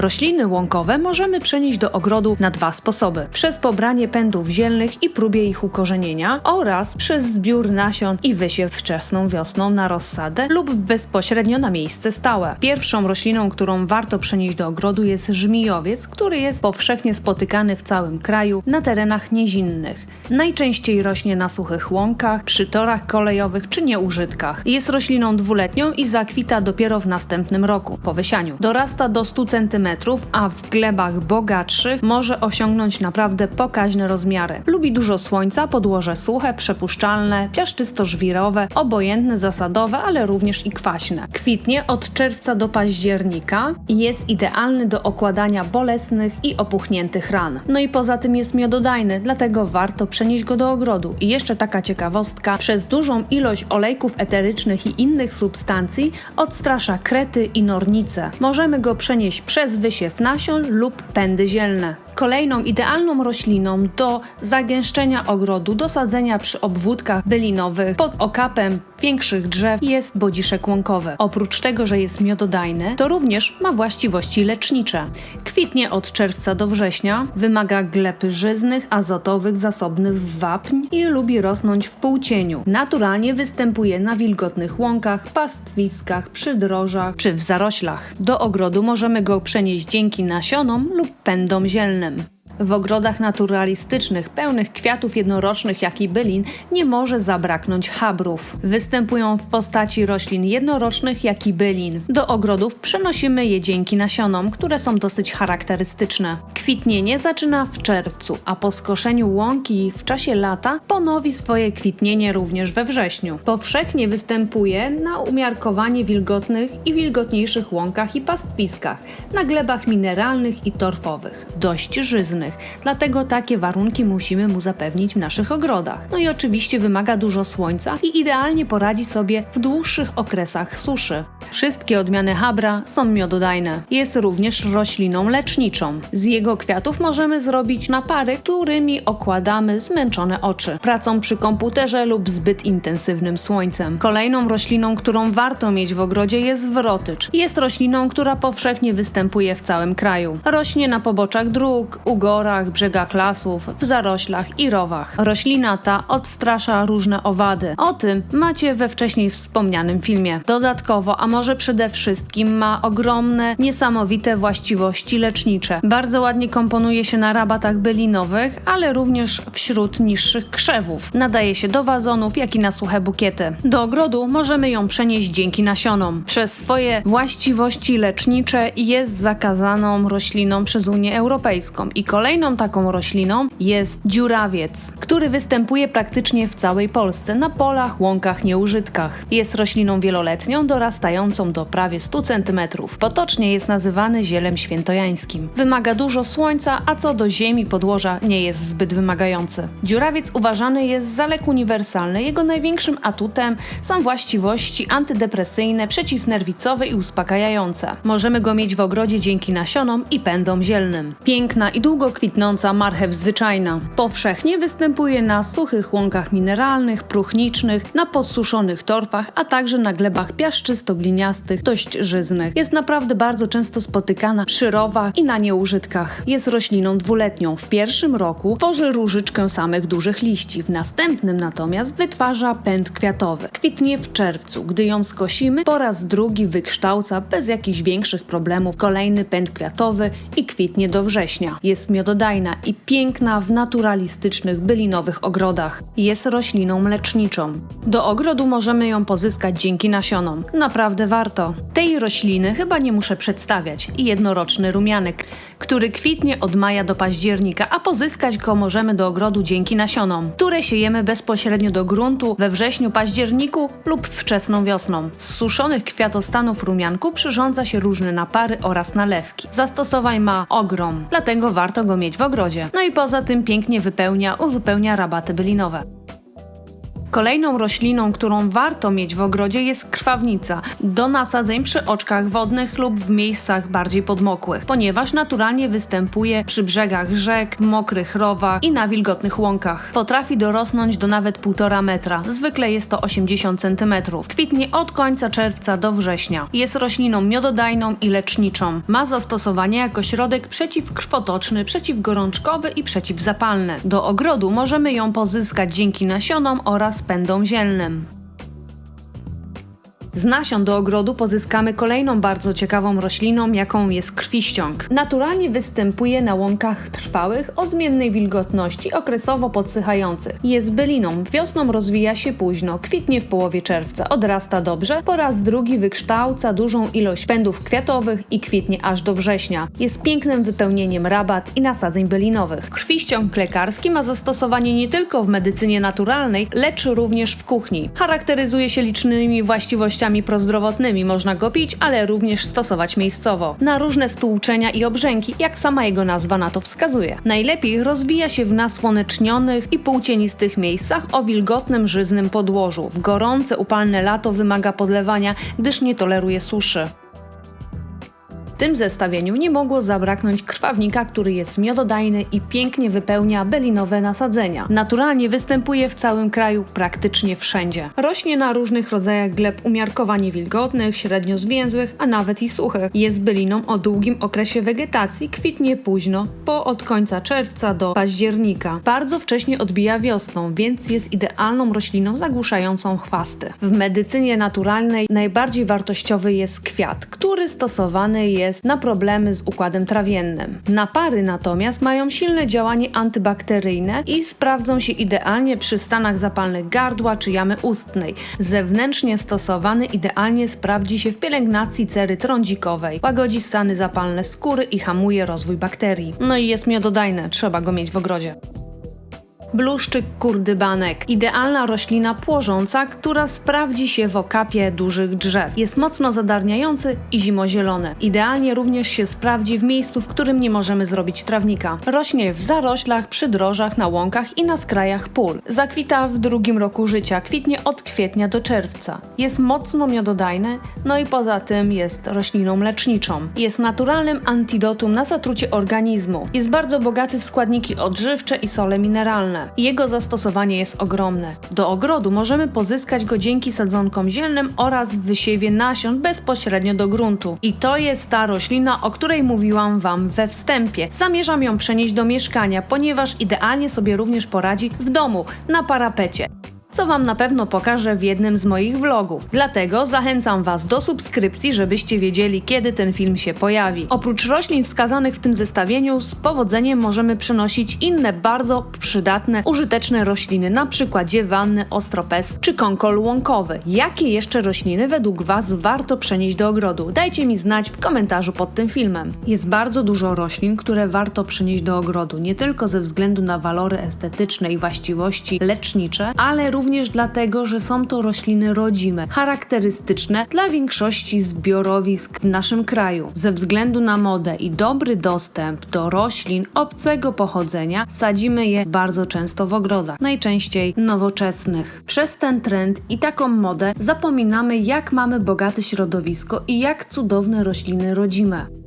Rośliny łąkowe możemy przenieść do ogrodu na dwa sposoby: przez pobranie pędów zielnych i próbie ich ukorzenienia oraz przez zbiór nasion i wysiew wczesną wiosną na rozsadę lub bezpośrednio na miejsce stałe. Pierwszą rośliną, którą warto przenieść do ogrodu jest żmijowiec, który jest powszechnie spotykany w całym kraju na terenach niezinnych. Najczęściej rośnie na suchych łąkach, przy torach kolejowych czy nieużytkach. Jest rośliną dwuletnią i zakwita dopiero w następnym roku, po wysianiu. Dorasta do 100 cm, a w glebach bogatszych może osiągnąć naprawdę pokaźne rozmiary. Lubi dużo słońca, podłoże suche, przepuszczalne, piaszczysto-żwirowe, obojętne, zasadowe, ale również i kwaśne. Kwitnie od czerwca do października i jest idealny do okładania bolesnych i opuchniętych ran. No i poza tym jest miododajny, dlatego warto przenieść go do ogrodu. I jeszcze taka ciekawostka, przez dużą ilość olejków eterycznych i innych substancji odstrasza krety i nornice. Możemy go przenieść przez wysiew nasion lub pędy zielne. Kolejną idealną rośliną do zagęszczenia ogrodu, do sadzenia przy obwódkach bylinowych pod okapem większych drzew jest bodziszek łąkowy. Oprócz tego, że jest miododajny, to również ma właściwości lecznicze. Kwitnie od czerwca do września, wymaga gleb żyznych, azotowych, zasobnych wapń i lubi rosnąć w półcieniu. Naturalnie występuje na wilgotnych łąkach, pastwiskach, przydrożach czy w zaroślach. Do ogrodu możemy go przenieść dzięki nasionom lub pędom zielnym. einem. W ogrodach naturalistycznych, pełnych kwiatów jednorocznych jak i bylin, nie może zabraknąć chabrów. Występują w postaci roślin jednorocznych jak i bylin. Do ogrodów przenosimy je dzięki nasionom, które są dosyć charakterystyczne. Kwitnienie zaczyna w czerwcu, a po skoszeniu łąki w czasie lata ponowi swoje kwitnienie również we wrześniu. Powszechnie występuje na umiarkowanie wilgotnych i wilgotniejszych łąkach i pastwiskach, na glebach mineralnych i torfowych, dość żyznych dlatego takie warunki musimy mu zapewnić w naszych ogrodach. No i oczywiście wymaga dużo słońca i idealnie poradzi sobie w dłuższych okresach suszy. Wszystkie odmiany habra są miododajne. Jest również rośliną leczniczą. Z jego kwiatów możemy zrobić napary, którymi okładamy zmęczone oczy. Pracą przy komputerze lub zbyt intensywnym słońcem. Kolejną rośliną, którą warto mieć w ogrodzie jest wrotycz. Jest rośliną, która powszechnie występuje w całym kraju. Rośnie na poboczach dróg, u gorach, brzegach lasów, w zaroślach i rowach. Roślina ta odstrasza różne owady. O tym macie we wcześniej wspomnianym filmie. Dodatkowo, a może przede wszystkim ma ogromne, niesamowite właściwości lecznicze. Bardzo ładnie komponuje się na rabatach bylinowych, ale również wśród niższych krzewów. Nadaje się do wazonów, jak i na suche bukiety. Do ogrodu możemy ją przenieść dzięki nasionom. Przez swoje właściwości lecznicze jest zakazaną rośliną przez Unię Europejską i kolejną taką rośliną jest dziurawiec, który występuje praktycznie w całej Polsce na polach, łąkach, nieużytkach. Jest rośliną wieloletnią, dorastającą do prawie 100 cm. Potocznie jest nazywany zielem świętojańskim. Wymaga dużo słońca, a co do ziemi podłoża nie jest zbyt wymagający. Dziurawiec uważany jest za lek uniwersalny. Jego największym atutem są właściwości antydepresyjne, przeciwnerwicowe i uspokajające. Możemy go mieć w ogrodzie dzięki nasionom i pędom zielnym. Piękna i długo kwitnąca marchew zwyczajna. Powszechnie występuje na suchych łąkach mineralnych, próchnicznych, na podsuszonych torfach, a także na glebach piaszczysto-gliniastych, dość żyznych. Jest naprawdę bardzo często spotykana przy rowach i na nieużytkach. Jest rośliną dwuletnią. W pierwszym roku tworzy różyczkę samych dużych liści, w następnym natomiast wytwarza pęd kwiatowy. Kwitnie w czerwcu. Gdy ją skosimy, po raz drugi wykształca bez jakichś większych problemów kolejny pęd kwiatowy i kwitnie do września. Jest miododajna i piękna w naturalistycznych bylinowych ogrodach. Jest rośliną mleczniczą. Do ogrodu możemy ją pozyskać dzięki nasionom. Naprawdę warto. Tej rośliny chyba nie muszę przedstawiać. Jednoroczny rumianek, który kwitnie od maja do października, a pozyskać go możemy do ogrodu dzięki nasionom, które siejemy bezpośrednio do gruntu we wrześniu, październiku lub wczesną wiosną. Z suszonych kwiatostanów rumianku przyrządza się różne napary oraz nalewki. Zastosowań ma ogrom, dlatego warto go mieć w ogrodzie. No i poza tym pięknie wypełnia, uzupełnia rabaty bylinowe. Kolejną rośliną, którą warto mieć w ogrodzie jest krwawnica do nasadzeń przy oczkach wodnych lub w miejscach bardziej podmokłych, ponieważ naturalnie występuje przy brzegach rzek, w mokrych rowach i na wilgotnych łąkach. Potrafi dorosnąć do nawet 1,5 metra, zwykle jest to 80 cm. Kwitnie od końca czerwca do września. Jest rośliną miododajną i leczniczą. Ma zastosowanie jako środek przeciwkrwotoczny, przeciwgorączkowy i przeciwzapalny. Do ogrodu możemy ją pozyskać dzięki nasionom oraz pędom zielnym. Z nasion do ogrodu pozyskamy kolejną bardzo ciekawą rośliną, jaką jest krwiściąg. Naturalnie występuje na łąkach trwałych o zmiennej wilgotności, okresowo podsychających. Jest byliną, wiosną rozwija się późno, kwitnie w połowie czerwca, odrasta dobrze, po raz drugi wykształca dużą ilość pędów kwiatowych i kwitnie aż do września. Jest pięknym wypełnieniem rabat i nasadzeń bylinowych. Krwiściąg lekarski ma zastosowanie nie tylko w medycynie naturalnej, lecz również w kuchni. Charakteryzuje się licznymi właściwościami prozdrowotnymi. Można go pić, ale również stosować miejscowo. Na różne stłuczenia i obrzęki, jak sama jego nazwa na to wskazuje. Najlepiej rozwija się w nasłonecznionych i półcienistych miejscach o wilgotnym, żyznym podłożu. W gorące, upalne lato wymaga podlewania, gdyż nie toleruje suszy. Tym zestawieniu nie mogło zabraknąć krwawnika, który jest miododajny i pięknie wypełnia belinowe nasadzenia. Naturalnie występuje w całym kraju praktycznie wszędzie. Rośnie na różnych rodzajach gleb umiarkowanie wilgotnych, średnio zwięzłych, a nawet i suchych. Jest byliną o długim okresie wegetacji, kwitnie późno, po od końca czerwca do października. Bardzo wcześnie odbija wiosną, więc jest idealną rośliną zagłuszającą chwasty. W medycynie naturalnej najbardziej wartościowy jest kwiat, który stosowany jest na problemy z układem trawiennym. Napary natomiast mają silne działanie antybakteryjne i sprawdzą się idealnie przy stanach zapalnych gardła czy jamy ustnej. Zewnętrznie stosowany idealnie sprawdzi się w pielęgnacji cery trądzikowej, łagodzi stany zapalne skóry i hamuje rozwój bakterii. No i jest miododajne, trzeba go mieć w ogrodzie. Bluszczyk kurdybanek. Idealna roślina płożąca, która sprawdzi się w okapie dużych drzew. Jest mocno zadarniający i zimozielony. Idealnie również się sprawdzi w miejscu, w którym nie możemy zrobić trawnika. Rośnie w zaroślach, przydrożach, na łąkach i na skrajach pól. Zakwita w drugim roku życia, kwitnie od kwietnia do czerwca. Jest mocno miododajny, no i poza tym jest rośliną leczniczą. Jest naturalnym antidotum na zatrucie organizmu. Jest bardzo bogaty w składniki odżywcze i sole mineralne. Jego zastosowanie jest ogromne. Do ogrodu możemy pozyskać go dzięki sadzonkom zielnym oraz wysiewie nasion bezpośrednio do gruntu. I to jest ta roślina, o której mówiłam Wam we wstępie. Zamierzam ją przenieść do mieszkania, ponieważ idealnie sobie również poradzi w domu, na parapecie co Wam na pewno pokażę w jednym z moich vlogów. Dlatego zachęcam Was do subskrypcji, żebyście wiedzieli, kiedy ten film się pojawi. Oprócz roślin wskazanych w tym zestawieniu, z powodzeniem możemy przynosić inne bardzo przydatne, użyteczne rośliny, np. dziewanny, ostropes czy kąkol łąkowy. Jakie jeszcze rośliny według Was warto przenieść do ogrodu? Dajcie mi znać w komentarzu pod tym filmem. Jest bardzo dużo roślin, które warto przenieść do ogrodu, nie tylko ze względu na walory estetyczne i właściwości lecznicze, ale również również dlatego, że są to rośliny rodzime, charakterystyczne dla większości zbiorowisk w naszym kraju. Ze względu na modę i dobry dostęp do roślin obcego pochodzenia, sadzimy je bardzo często w ogrodach, najczęściej nowoczesnych. Przez ten trend i taką modę zapominamy, jak mamy bogate środowisko i jak cudowne rośliny rodzime.